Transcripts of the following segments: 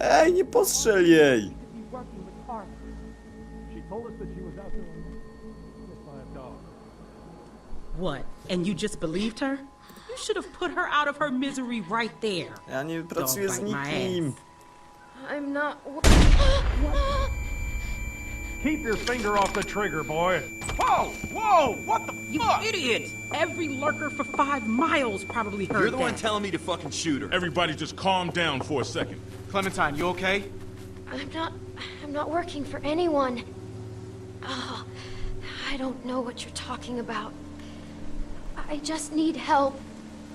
Ej, nie postrzel jej! working with Carter. She told us that she was out there hit by dog. What? And you just believed her? You should have put her out of her misery right there. Ja nie pracuję z my nikim. I'm not. Keep your finger off the trigger, boy. Whoa! Whoa! What the You fuck? idiot! Every lurker for five miles probably heard You're the that. one telling me to fucking shoot her. Everybody just calm down for a second. Clementine, you okay? I'm not. I'm not working for anyone. Oh, I don't know what you're talking about. I just need help.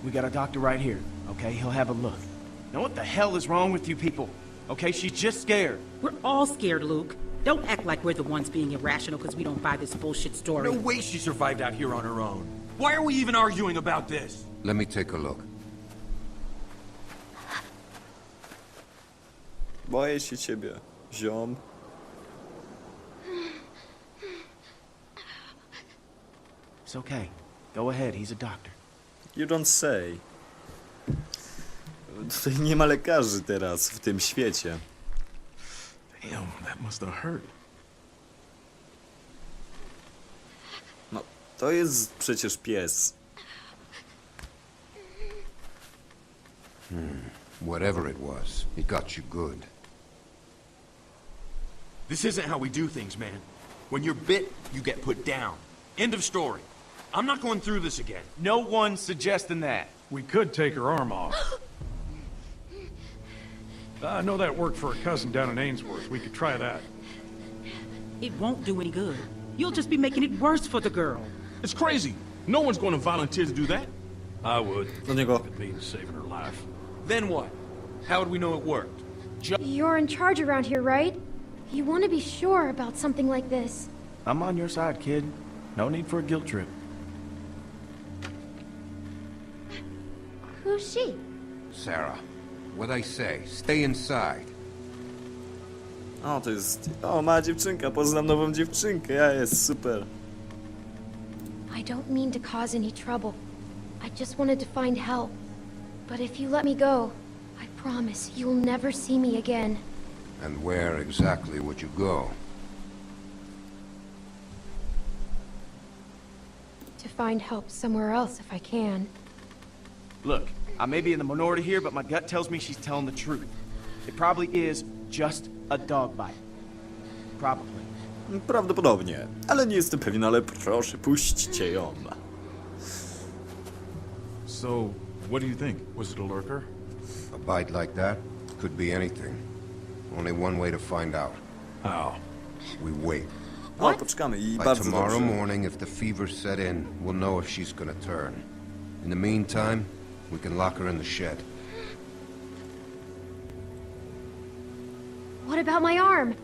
We got a doctor right here, okay? He'll have a look. Now what the hell is wrong with you people? Okay, she's just scared. We're all scared, Luke. Don't act like we're the ones being irrational because we don't buy this bullshit story. No way she survived out here on her own. Why are we even arguing about this? Let me take a look. Boję się ciebie, ziom. It's okay. Go ahead, he's a doctor. You don't say. Tutaj nie ma lekarzy teraz w tym świecie. Damn, that must have hurt. No, to jest przecież pies. Whatever it was, it got you good. This isn't how we do things, man. When you're bit, you get put down. End of story. I'm not going through this again. No one's suggesting that. We could take her arm off. I know that worked for a cousin down in Ainsworth. We could try that. It won't do any good. You'll just be making it worse for the girl. It's crazy. No one's going to volunteer to do that. I would. Do niego. If it means saving her life. Then what? How would we know it worked? You're in charge around here, right? You want to be sure about something like this. I'm on your side, kid. No need for a guilt trip. Who's she? Sarah, what I say, stay inside. O, to jest... O, ma dziewczynka, poznam nową dziewczynkę, ja jest super. I don't mean to cause any trouble. I just wanted to find help. But if you let me go, I promise you'll never see me again. And where exactly would you go? To find help somewhere else if I can. Look, I may be in the minority here, but my gut tells me she's telling the truth. It probably is just a dog bite. Probably. Prawdopodobnie, ale nie jestem pewien, ale proszę, puśćcie ją. So, what do you think? Was it a lurker? A bite like that could be anything. Only one way to find out. How? We wait. O, poczekamy i By tomorrow morning, if the fever set in, we'll know if she's gonna turn. In the meantime, we can lock her in the shed. What about my arm?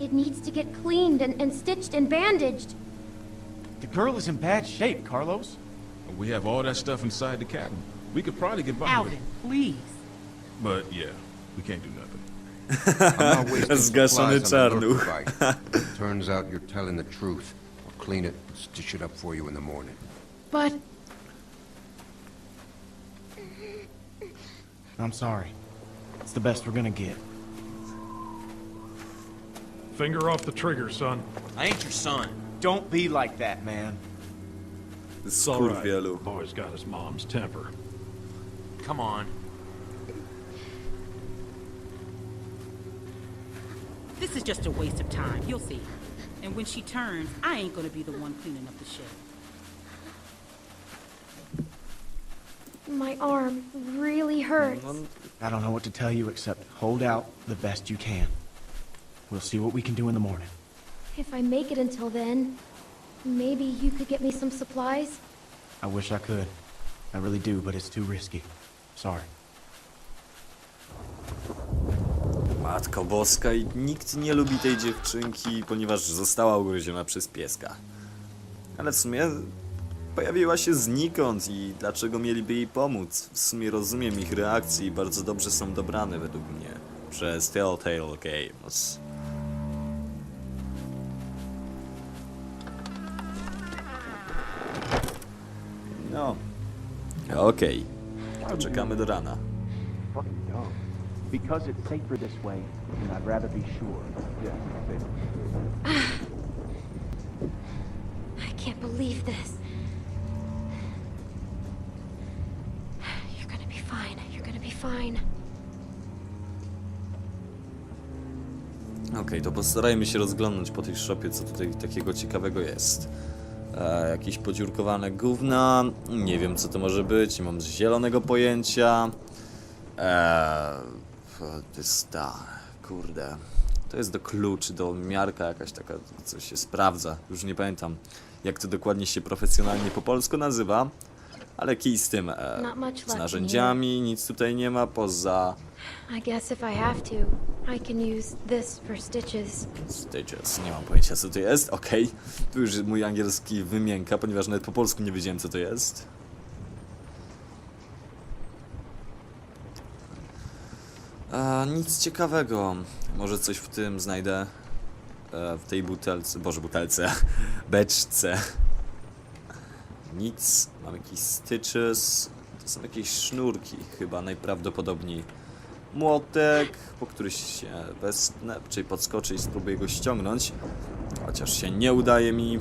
It needs to get cleaned and, and stitched and bandaged. The girl is in bad shape, Carlos. We have all that stuff inside the cabin. We could probably get by with it. please. But yeah, we can't do nothing. I'm not wasting Zgaszony supplies on a lurker czarnuch. bite. Turns out you're telling the truth. I'll clean it and stitch it up for you in the morning. But I'm sorry. It's the best we're gonna get. Finger off the trigger, son. I ain't your son. Don't be like that, man. It's all right. Skurwielu. Boy's got his mom's temper. Come on. This is just a waste of time. You'll see. And when she turns, I ain't gonna be the one cleaning up the shit. my arm really hurts. I don't know what to tell you except hold out the best you can. We'll see what we can do in the morning. If I make it until then, maybe you could get me some supplies? I wish I could. I really do, but it's too risky. Sorry. Matko Boska i nikt nie lubi tej dziewczynki, ponieważ została ugryziona przez pieska. Ale w sumie pojawiła się znikąd i dlaczego mieliby jej pomóc? W sumie rozumiem ich reakcje i bardzo dobrze są dobrane według mnie przez Telltale Games. No, okej. Poczekamy do rana. Because it's safer this way, and I'd rather be sure. I can't believe this. You're gonna be fine. You're gonna be fine. Okej, to postarajmy się rozglądnąć po tej szopie, co tutaj takiego ciekawego jest. E, jakieś podziurkowane gówna, nie wiem co to może być, nie mam zielonego pojęcia. E, to jest ta, kurde, to jest do kluczy, do miarka jakaś taka, co się sprawdza, już nie pamiętam jak to dokładnie się profesjonalnie po polsku nazywa, ale kij z tym, e, z narzędziami, nic tutaj nie ma poza I guess if I have to, I can use this for stitches. Nie mam pojęcia co to jest, okej. Tu już mój angielski wymienka, ponieważ nawet po polsku nie wiedziałem co to jest. A, nic ciekawego. Może coś w tym znajdę. E, w tej butelce, boże butelce, beczce. Nic, mam jakieś stitches. To są jakieś sznurki chyba najprawdopodobniej młotek, po który się wespnę, czyli podskoczę i spróbuję go ściągnąć. Chociaż się nie udaje mi.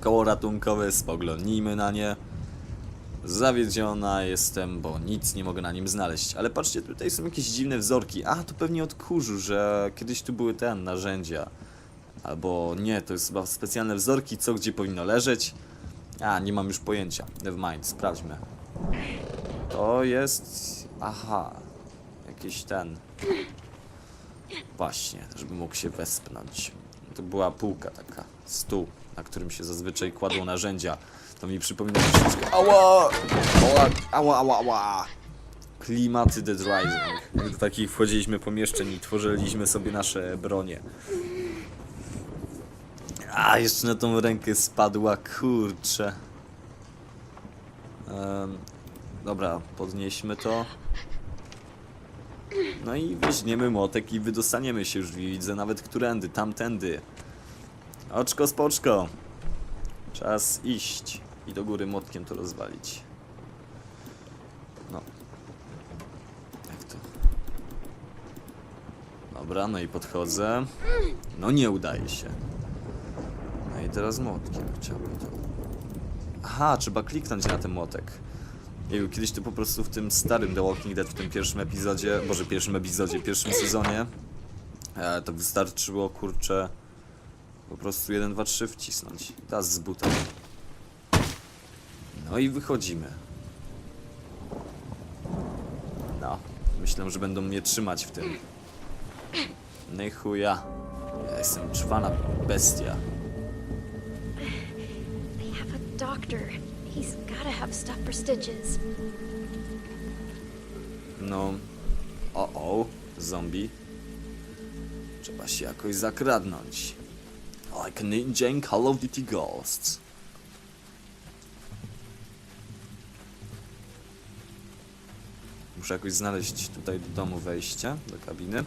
Koło ratunkowe, spoglądnijmy na nie. Zawiedziona jestem, bo nic nie mogę na nim znaleźć. Ale patrzcie, tutaj są jakieś dziwne wzorki. A, to pewnie od kurzu, że kiedyś tu były te narzędzia. Albo nie, to jest chyba specjalne wzorki, co gdzie powinno leżeć. A, nie mam już pojęcia. Nevermind, sprawdźmy. To jest... Aha. Jakiś ten... Właśnie, żeby mógł się wespnąć. To była półka taka, stół, na którym się zazwyczaj kładło narzędzia. To mi przypomina troszeczkę... Ała! Ała, ała, ała, ała! Klimaty Dead Rising. Do takich wchodziliśmy pomieszczeń i tworzyliśmy sobie nasze bronie. A, jeszcze na tą rękę spadła, kurczę. Em, dobra, podnieśmy to. No i weźmiemy młotek i wydostaniemy się już, widzę nawet którędy, tamtędy. Oczko spoczko. Czas iść i do góry młotkiem to rozwalić. No. Jak to? Dobra, no i podchodzę. No nie udaje się. No i teraz młotkiem chciałbym to. Aha, trzeba kliknąć na ten młotek. Jeju, kiedyś to po prostu w tym starym The Walking Dead, w tym pierwszym epizodzie, może pierwszym epizodzie, pierwszym sezonie, e, to wystarczyło, kurczę, po prostu 1, 2, 3 wcisnąć. Teraz z buta. No i wychodzimy. No, myślę, że będą mnie trzymać w tym. No i chuja. Ja jestem czwana bestia. They have a doctor. He's gotta have stuff for stitches. No. O, o, zombie. Trzeba się jakoś zakradnąć. Like ninja in Call of Duty Ghosts. Muszę jakoś znaleźć tutaj do domu wejście, do kabiny.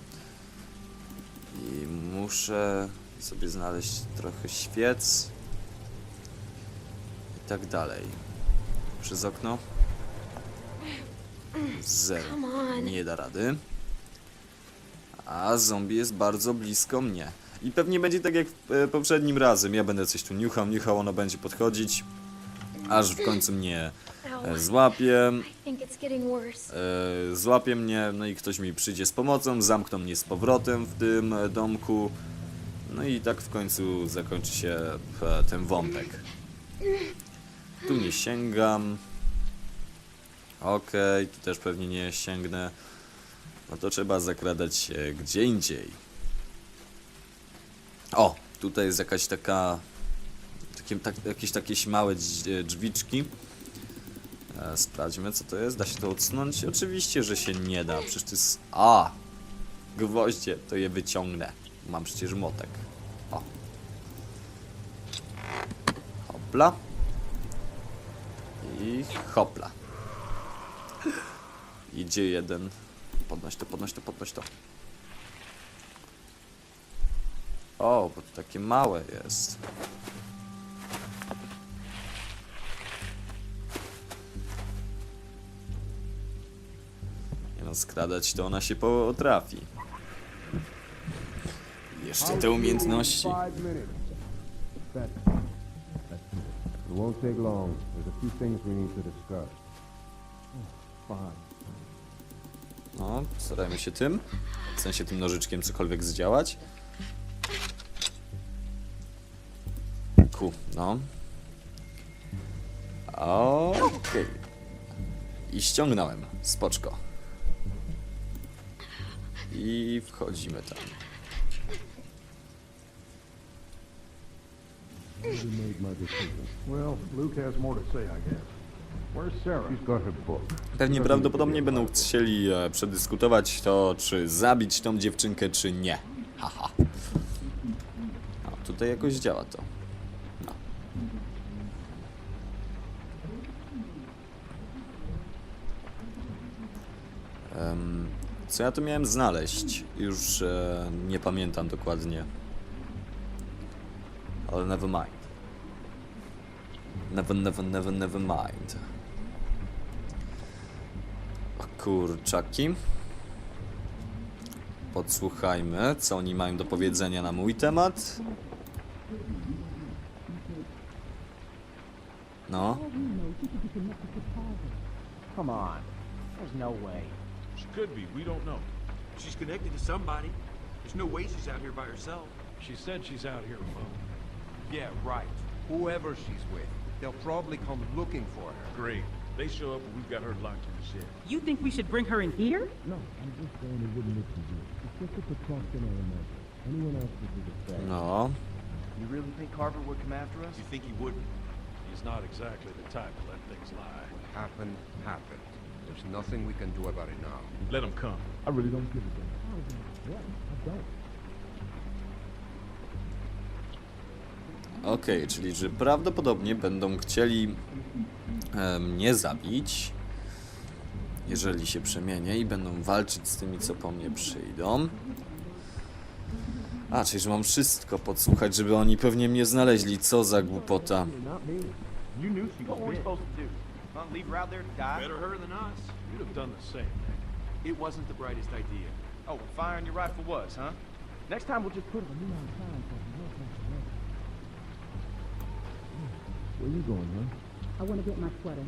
I muszę sobie znaleźć trochę świec. I tak dalej. Przez okno. Zero. Nie da rady. A zombie jest bardzo blisko mnie. I pewnie będzie tak jak e, poprzednim razem. Ja będę coś tu niuchał, niuchał, ono będzie podchodzić. Aż w końcu mnie złapie. Getting worse. E, złapie mnie, no i ktoś mi przyjdzie z pomocą, zamkną mnie z powrotem w tym e, domku. No i tak w końcu zakończy się e, ten wątek. Tu nie sięgam. Okej, tu też pewnie nie sięgnę. No to trzeba zakradać się gdzie indziej. O, tutaj jest jakaś taka... Takie, tak, jakieś takie małe drzwiczki. E, sprawdźmy co to jest. Da się to odsunąć? Oczywiście, że się nie da. Przecież to jest... A! Gwoździe, to je wyciągnę. Mam przecież motek. O. Hopla. I hopla. Idzie jeden. Podnoś to, podnoś to, podnoś to. O, bo to takie małe jest. No, skradać to ona się potrafi. Jeszcze te umiejętności. It won't. No, starajmy się tym. W sensie tym nożyczkiem cokolwiek zdziałać. Ku, no. Okej. I ściągnąłem. Spoczko. I wchodzimy tam. Well, Luke has more to say, I guess. Where's Sarah? She's got her book. Pewnie prawdopodobnie będą chcieli e, przedyskutować to, czy zabić tą dziewczynkę, czy nie. Haha. A tutaj jakoś działa to. No. Em, co ja tu miałem znaleźć? Już e, nie pamiętam dokładnie. Ale never mind. Never, never, never, never mind. Kurczaki. Podsłuchajmy, co oni mają do powiedzenia na mój temat. No, Come on. There's no way. She could be. We don't know. She's connected to somebody. There's no way she's out here by herself. She said she's out here alone. Yeah, right. Whoever she's with, they'll probably come looking for her. Great. They show up and we've got her locked in the shed. You think we should bring her in here? no. I'm just going to listen to you really think Carver would come after us? You think he wouldn't? He's not exactly the type to let things lie. Happened, happened. There's nothing we can do about it now. Let them come. I really don't give a damn. Okej, czyli że prawdopodobnie będą chcieli e, mnie zabić, jeżeli się przemienię i będą walczyć z tymi, co po mnie przyjdą. A, czyli że mam wszystko podsłuchać, żeby oni pewnie mnie znaleźli. Co za głupota. You knew she What was were we supposed to do? Huh? Leave her out there to die? Better her than us. You'd have done the same thing. It wasn't the brightest idea. Oh, firing your rifle was, huh? Next time we'll just put it on the new one. Where are you going, huh? I want to get my sweater.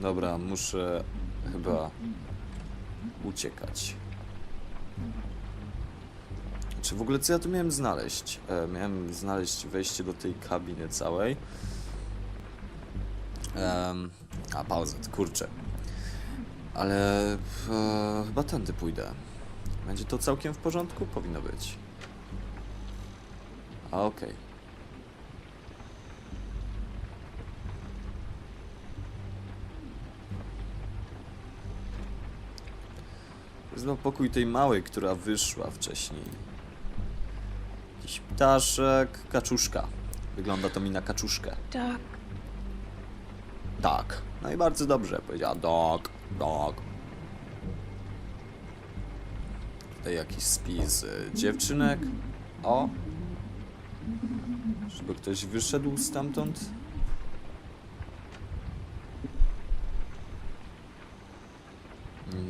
Dobra, muszę chyba uciekać. Czy w ogóle co ja tu miałem znaleźć? E, miałem znaleźć wejście do tej kabiny całej. Em, a, pauzet, kurczę. Ale e, chyba tędy pójdę. Będzie to całkiem w porządku? Powinno być. A, okej. Jest chyba pokój tej małej, która wyszła wcześniej. Jakiś ptaszek, kaczuszka. Wygląda to mi na kaczuszkę. Doc, Tak. No i bardzo dobrze, powiedziała dog, dog. Tutaj jakiś spis dziewczynek. O! Żeby ktoś wyszedł stamtąd.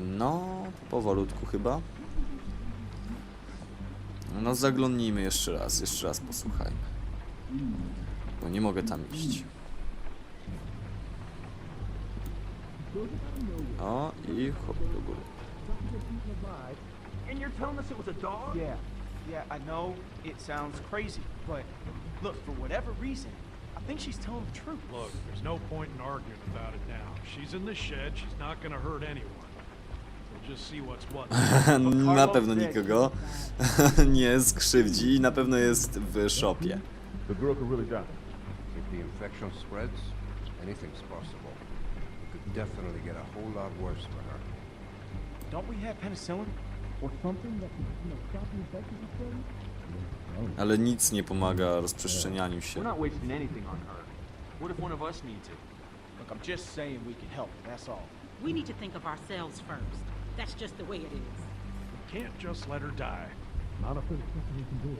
No, powolutku chyba. No, zaglądnijmy jeszcze raz, jeszcze raz posłuchajmy. Bo nie mogę tam iść. O, i hop do góry. And you're telling us it was a dog? Yeah, yeah, I know it sounds crazy, but look, for whatever reason, I think she's telling the truth. Look, there's no point in arguing about it now. She's in the shed. She's not gonna hurt anyone. We'll just see what's what. na pewno nikogo nie skrzywdzi i na pewno jest w szopie. Ale nic nie pomaga rozprzestrzenianiu się. What if one of us needs it? Look, I'm just saying we can help, that's all. We need to think of ourselves first. That's just the way it is. Can't just let her die. Not if we can do.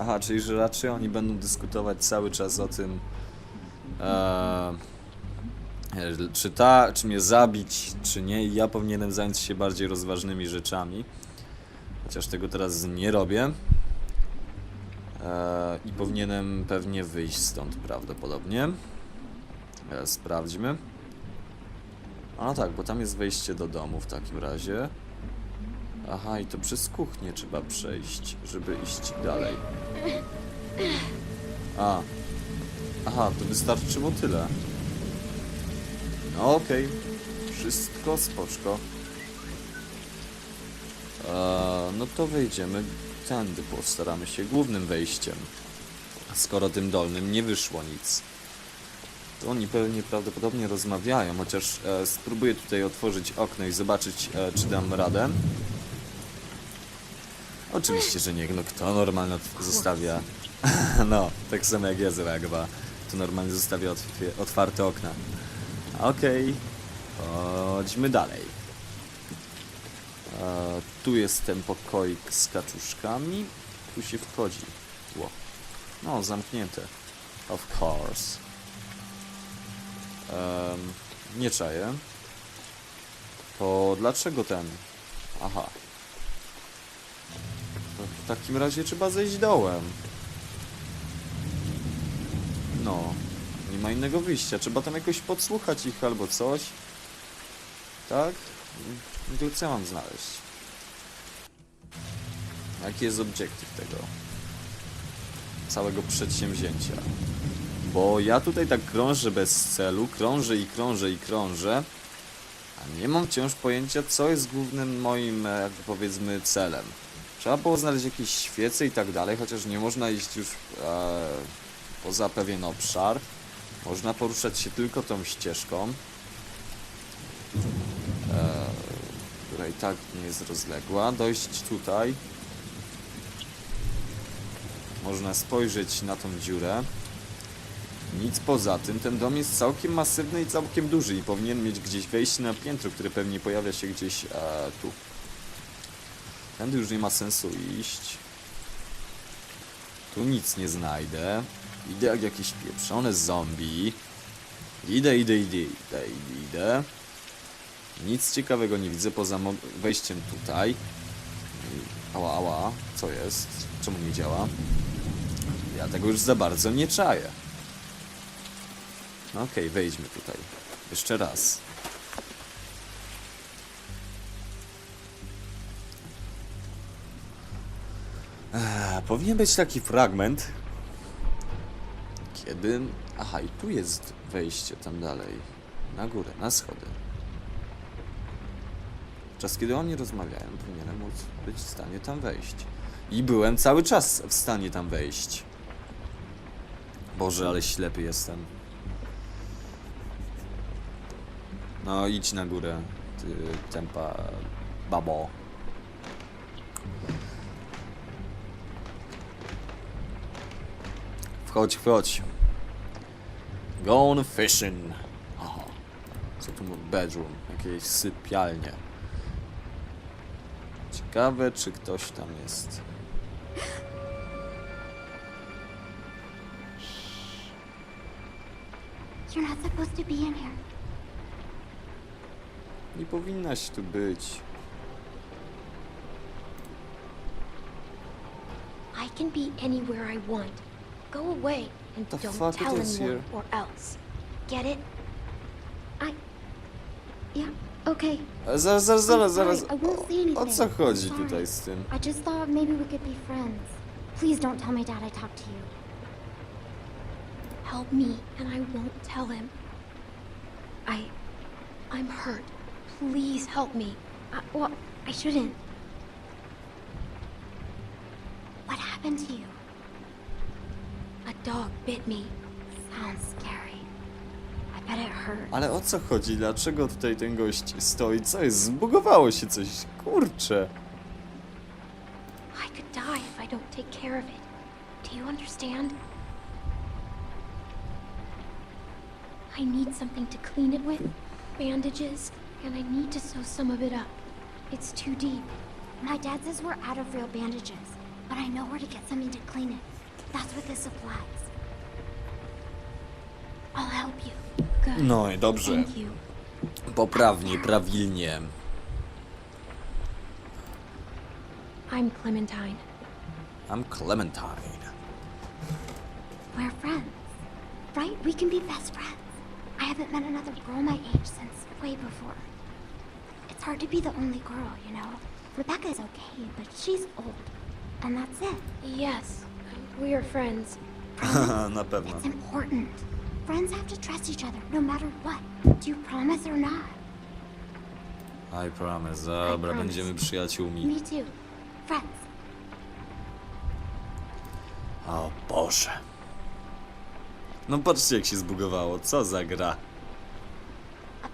Aha, czyli że raczej oni będą dyskutować cały czas o tym, e, czy ta, czy mnie zabić, czy nie. I ja powinienem zająć się bardziej rozważnymi rzeczami. Chociaż tego teraz nie robię. E, I powinienem pewnie wyjść stąd prawdopodobnie. E, sprawdźmy. A no tak, bo tam jest wejście do domu w takim razie. Aha, i to przez kuchnię trzeba przejść, żeby iść dalej. A. Aha, to wystarczyło tyle. No okej. Wszystko spoczko. Eee, no to wejdziemy tędy, postaramy się głównym wejściem. Skoro tym dolnym nie wyszło nic. To oni pewnie prawdopodobnie rozmawiają, chociaż e, spróbuję tutaj otworzyć okno i zobaczyć, e, czy dam radę. Oczywiście, że nie, no kto normalnie zostawia... no, tak samo jak ja zareagowała. To normalnie zostawia otw- otwarte okna. Okej, chodźmy dalej. E, tu jest ten pokoik z kaczuszkami. Tu się wchodzi. Ło. No, zamknięte. Of course. Nie czaję. To dlaczego ten? Aha. To w takim razie trzeba zejść dołem. No. Nie ma innego wyjścia. Trzeba tam jakoś podsłuchać ich albo coś. Tak? To co mam znaleźć? Jaki jest obiektyw tego? Całego przedsięwzięcia. Bo ja tutaj tak krążę bez celu, krążę i krążę i krążę, a nie mam wciąż pojęcia, co jest głównym moim, e, jakby powiedzmy, celem. Trzeba było znaleźć jakieś świece i tak dalej, chociaż nie można iść już e, poza pewien obszar. Można poruszać się tylko tą ścieżką, e, która i tak nie jest rozległa. Dojść tutaj. Można spojrzeć na tą dziurę. Nic poza tym, ten dom jest całkiem masywny i całkiem duży i powinien mieć gdzieś wejście na piętro, które pewnie pojawia się gdzieś e, tu. Tędy już nie ma sensu iść. Tu nic nie znajdę. Idę jak jakiś pieprzony zombie. Idę, idę, idę, idę, idę. Nic ciekawego nie widzę poza wejściem tutaj. Ała, ała, co jest? Czemu nie działa? Ja tego już za bardzo nie czaję. No okej, wejdźmy tutaj. Jeszcze raz. Eee, powinien być taki fragment, kiedy... Aha, i tu jest wejście tam dalej. Na górę, na schody. Czas, kiedy oni rozmawiają, powinienem móc być w stanie tam wejść. I byłem cały czas w stanie tam wejść. Boże, ale ślepy jestem. No, idź na górę, ty tempa babo. Wchodź, wchodź. Gone fishing. Aha. Co tu ma bedroom? Jakieś sypialnie. Ciekawe, czy ktoś tam jest. You're not supposed to be in here. Nie powinnaś tu być. I can be anywhere I want. Go away and The don't fuck tell it is anyone here? or else. Get it? I. Yeah, okay. Zaraz, zaraz, zaraz, zaraz. sorry, I won't say anything. O co chodzi Sorry. tutaj z tym? I just thought maybe we could be friends. Please don't tell my dad I talked to you. Help me, and I won't tell him. I. I'm hurt. Please help me. I, well, I shouldn't. What happened to you? A dog bit me. Sounds scary. I bet it hurt. Ale o co chodzi? Dlaczego tutaj ten gość stoi? Co jest? Zbugowało się coś. Kurczę. I could die if I don't take care of it. Do you understand? I need something to clean it with, bandages, and I need to sew some of it up. It's too deep. My dad says we're out of real bandages, but I know where to get something to clean it. That's with the supplies. I'll help you. Good. No i dobrze. Thank you. Poprawnie, prawilnie. I'm Clementine. I'm Clementine. We're friends. Right? We can be best friends. I haven't met another girl my age since way before. It's hard to be the only girl, you know? Rebecca's okay, but she's old. And that's it. Yes, we are friends. Na pewno. It's important. Friends have to trust each other, no matter what. Do you promise or not? I promise. Dobra, promise. będziemy przyjaciółmi. Me too. Friends. O Boże. No patrzcie jak się zbugowało. Co za gra.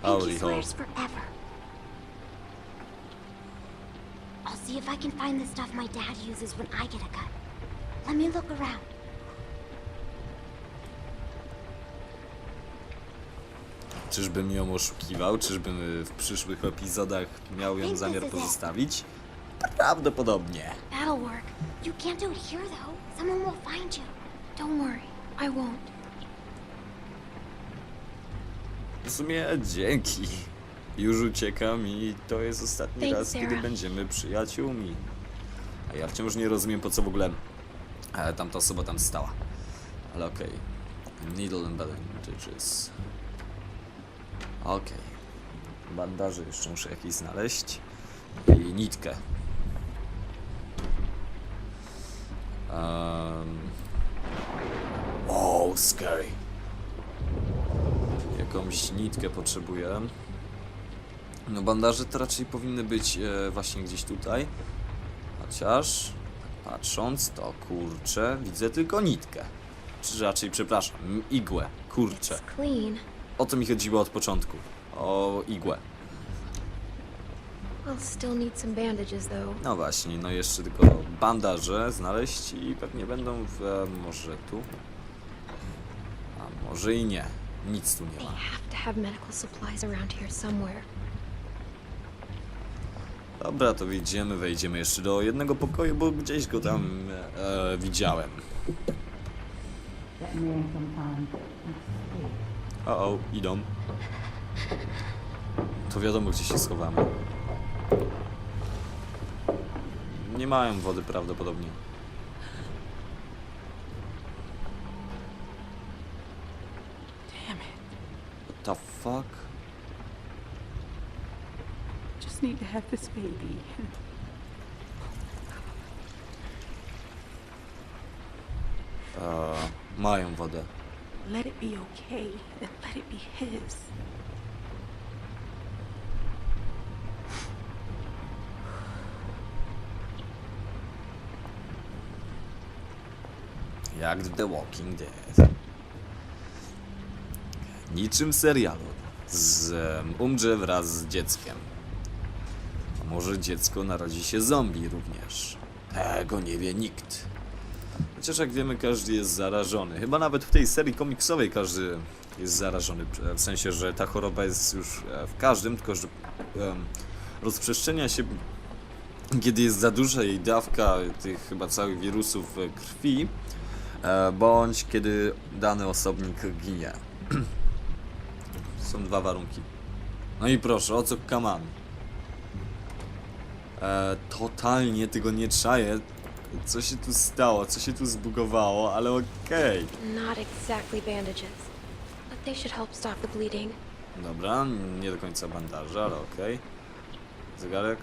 A Holy pinky hole. swears forever. See if I can find the stuff my dad uses when I get a cut. Let me look around. Czyżbym ją oszukiwał? Czyżbym w przyszłych epizodach miał ją zamiar pozostawić? Prawdopodobnie. That'll work. You can't do it here, though. Someone will find you. Don't worry, I won't. W sumie dzięki. Już uciekam i to jest ostatni Thanks, raz, kiedy Sarah. będziemy przyjaciółmi. A ja wciąż nie rozumiem, po co w ogóle e, tamta osoba tam stała. Ale okej. Needle and bandages. Okej. Bandaże jeszcze muszę jakieś znaleźć. I nitkę. Um... Oh, scary. Jakąś nitkę potrzebuję. No bandaże to raczej powinny być e, właśnie gdzieś tutaj. Chociaż patrząc to kurczę, widzę tylko nitkę. Czy raczej, przepraszam, igłę. Kurczę. O to mi chodziło od początku. O igłę. No właśnie, no jeszcze tylko bandaże znaleźć i pewnie będą w, e, może tu. A może i nie. Nic tu nie ma. Dobra, to wyjdziemy, wejdziemy jeszcze do jednego pokoju, bo gdzieś go tam e, widziałem. O, o, idą. To wiadomo, gdzie się schowamy. Nie mają wody prawdopodobnie. What the fuck? Just need to have this baby. E, mają wodę. Let it be okay, and let it be his. Jak w The Walking Dead. Niczym serialu. Z, em, umrze wraz z dzieckiem. Może dziecko narodzi się zombie również. Tego nie wie nikt. Chociaż jak wiemy, każdy jest zarażony. Chyba nawet w tej serii komiksowej każdy jest zarażony. W sensie, że ta choroba jest już e, w każdym, tylko że em, rozprzestrzenia się, kiedy jest za duża jej dawka tych chyba całych wirusów we krwi, e, bądź kiedy dany osobnik ginie. Są dwa warunki. No i proszę, o co kaman? E, totalnie tego nie czaję. Co się tu stało? Co się tu zbugowało? Ale okej. Not exactly bandages, but they should help stop the bleeding. Dobra, nie do końca bandaże, ale okej. Zegarek?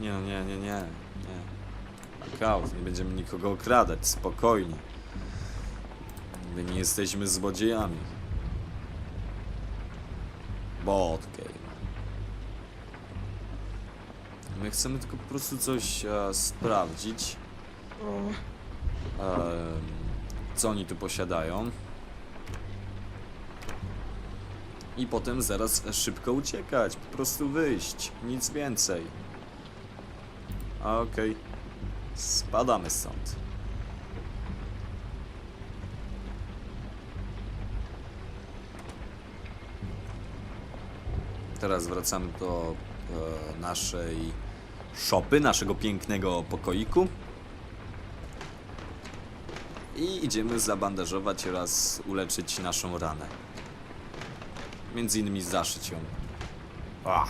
Nie no, nie, nie, nie, nie. Chaos, nie będziemy nikogo okradać, spokojnie. My nie jesteśmy złodziejami. Bot game. My chcemy tylko po prostu coś e, sprawdzić. Em, co oni tu posiadają. I potem zaraz szybko uciekać, po prostu wyjść, nic więcej. Okej, spadamy stąd. Teraz wracamy do e, naszej szopy, naszego pięknego pokoiku. I idziemy zabandażować oraz uleczyć naszą ranę. Między innymi zaszyć ją. A!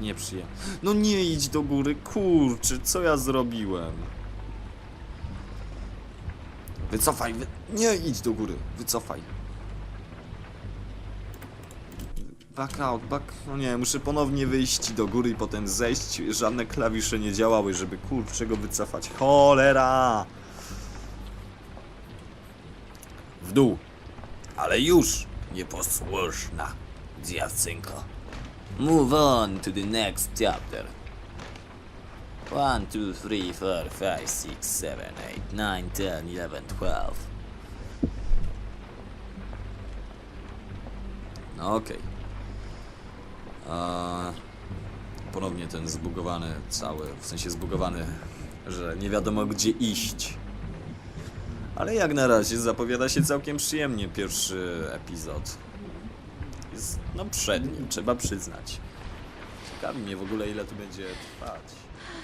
Nieprzyjemnie. No nie idź do góry, kurczę, co ja zrobiłem? Wycofaj, wy... nie idź do góry, wycofaj. Back out, back... No nie, muszę ponownie wyjść do góry i potem zejść. Żadne klawisze nie działały, żeby kurczę go wycofać. Cholera! W dół. Ale już nieposłuszna dziewczynko. Move on to the next chapter. 1, 2, 3, 4, 5, 6, 7, 8, 9, 10, 11, 12. No okej. A, Ponownie ten zbugowany cały, w sensie zbugowany, że nie wiadomo gdzie iść. Ale jak na razie zapowiada się całkiem przyjemnie pierwszy epizod. Jest no przedni, trzeba przyznać. Ciekawi mnie w ogóle ile tu będzie trwać.